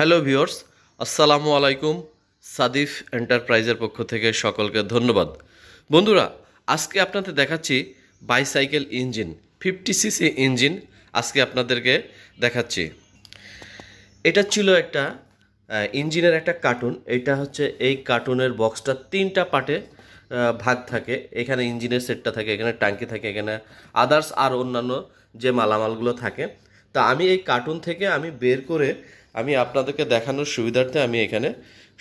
Hello viewers আসসালামু আলাইকুম সাদিফ এন্টারপ্রাইজের পক্ষ থেকে সকলকে ধন্যবাদ। বন্ধুরা, আজকে আপনাদের দেখাচ্ছি bicycle engine, fifty CC engine আজকে আপনাদেরকে দেখাচ্ছি। এটা ছিল একটা ইঞ্জিনের একটা কার্টুন। এটা হচ্ছে এই কার্টুনের বক্সটা তিনটা পার্টে ভাগ থাকে। এখানে ইঞ্জিনের সেটটা থাকে, এখানে টাঙ্কি থাকে, এখানে আদার্স আর অন্যান্য যে মালামালগুলো থাকে। তা আমি এই কার্টুন থেকে আমি বের করে আমি আপনাদেরকে দেখানোর সুবিধার্থে আমি এখানে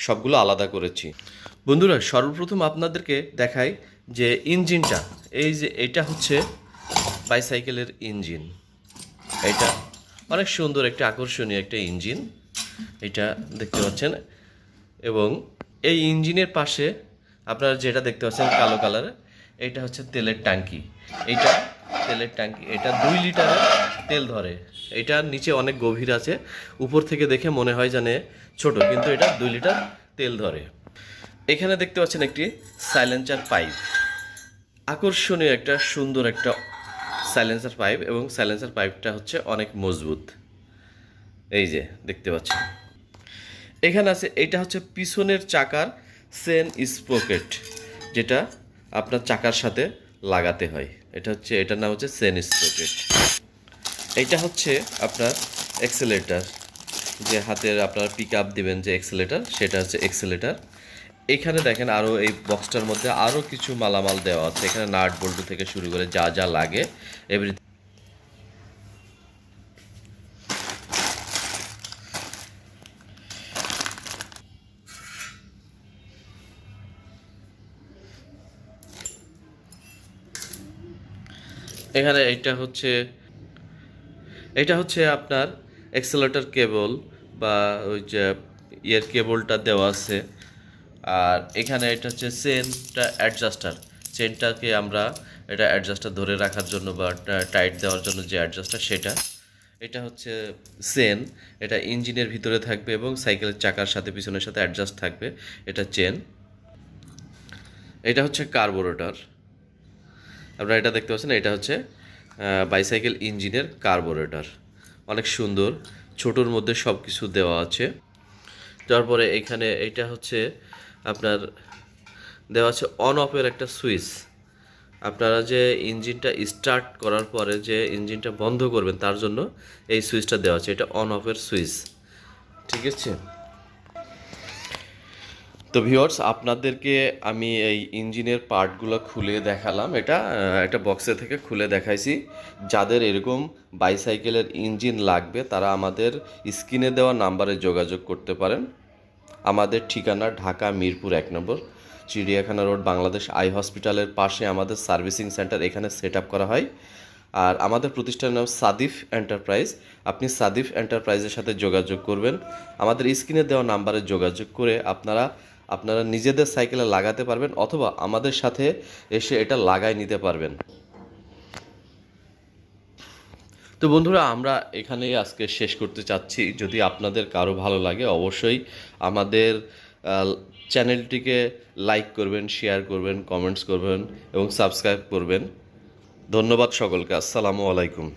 সবগুলো আলাদা করেছি। বন্ধুরা, সর্বপ্রথম আপনাদেরকে দেখাই যে ইঞ্জিনটা, এই যে এটা হচ্ছে বাইসাইকেলের ইঞ্জিন। এটা অনেক সুন্দর, একটা আকর্ষণীয় একটা ইঞ্জিন। এটা দেখতে পাচ্ছেন, এবং এই ইঞ্জিনের পাশে আপনারা যেটা দেখতে পাচ্ছেন কালো কালারের, এটা হচ্ছে তেলের ট্যাঙ্কি। এইটা তেলের ট্যাঙ্কি। এটা দুই লিটারের তেল ধরে। এটা নিচে অনেক গভীর আছে। উপর থেকে দেখে মনে হয় জানে ছোট, কিন্তু এটা দুই লিটার তেল ধরে। এখানে দেখতে পাচ্ছেন একটি সাইলেন্সার পাইপ আকর্ষণীয় একটা, সুন্দর একটা সাইলেন্সার পাইপ এবং সাইলেন্সার পাইপটা হচ্ছে অনেক মজবুত। এই যে, দেখতে পাচ্ছেন। এখানে আছে, এটা হচ্ছে পিছনের চাকার সেন স্প্রকেট যেটা আপনার চাকার সাথে লাগাতে হয়। এটা হচ্ছে, এটার নাম হচ্ছে সেন স্প্রকেট এটা হচ্ছে আপনার এক্সেলেটার যে হাতের আপনার পিক আপ দেবেন যে এক্সেলেটার সেটা হচ্ছে এক্সেলেটার এখানে দেখেন আরও এই বক্সটার মধ্যে আরও কিছু মালামাল দেওয়া আছে। এখানে নাট বল্টু থেকে শুরু করে যা যা লাগে এভরি এখানে এটা হচ্ছে এটা হচ্ছে আপনার এক্সেলেটর কেবল বা ওই যে ইয়ের কেবলটা দেওয়া আছে। আর এখানে এটা হচ্ছে চেনটা অ্যাডজাস্টার চেনটাকে আমরা এটা অ্যাডজাস্টার ধরে রাখার জন্য বা টাইট দেওয়ার জন্য যে অ্যাডজাস্টার সেটা, এটা হচ্ছে চেন। এটা ইঞ্জিনের ভিতরে থাকবে এবং সাইকেলের চাকার সাথে, পিছনের সাথে অ্যাডজাস্ট থাকবে। এটা চেন। এটা হচ্ছে কার্বোরেটর আপনারা এটা দেখতে পাচ্ছেন, এটা হচ্ছে বাইসাইকেল ইঞ্জিনের কার্বোরেটর অনেক সুন্দর, ছোটোর মধ্যে সব কিছু দেওয়া আছে। তারপরে এখানে এটা হচ্ছে আপনার, দেওয়া আছে অন অফের একটা সুইচ আপনারা যে ইঞ্জিনটা স্টার্ট করার পরে যে ইঞ্জিনটা বন্ধ করবেন, তার জন্য এই সুইচটা দেওয়া আছে। এটা অন অফের সুইচ ঠিক আছে? তো ভিউয়ার্স আপনাদেরকে আমি এই ইঞ্জিনের পার্টগুলো খুলে দেখালাম। এটা একটা বক্সে থেকে খুলে দেখাইছি। যাদের এরকম বাইসাইকেলের ইঞ্জিন লাগবে, তারা আমাদের স্ক্রিনে দেওয়া নাম্বারে যোগাযোগ করতে পারেন। আমাদের ঠিকানা ঢাকা মিরপুর এক নম্বর, চিড়িয়াখানা রোড, বাংলাদেশ আই হসপিটালের পাশে আমাদের সার্ভিসিং সেন্টার এখানে সেট করা হয়। আর আমাদের প্রতিষ্ঠানের নাম সাদিফ এন্টারপ্রাইজ আপনি সাদিফ এন্টারপ্রাইজের সাথে যোগাযোগ করবেন। আমাদের স্ক্রিনে দেওয়া নাম্বারে যোগাযোগ করে আপনারা আপনারা নিজেদের সাইকেলে লাগাতে পারবেন অথবা আমাদের সাথে এসে এটা লাগাই নিতে পারবেন। তো বন্ধুরা, আমরা এখানেই আজকে শেষ করতে চাচ্ছি। যদি আপনাদের কারও ভালো লাগে, অবশ্যই আমাদের চ্যানেলটিকে লাইক করবেন, শেয়ার করবেন, কমেন্টস করবেন এবং সাবস্ক্রাইব করবেন। ধন্যবাদ সকলকে। আসসালামু আলাইকুম।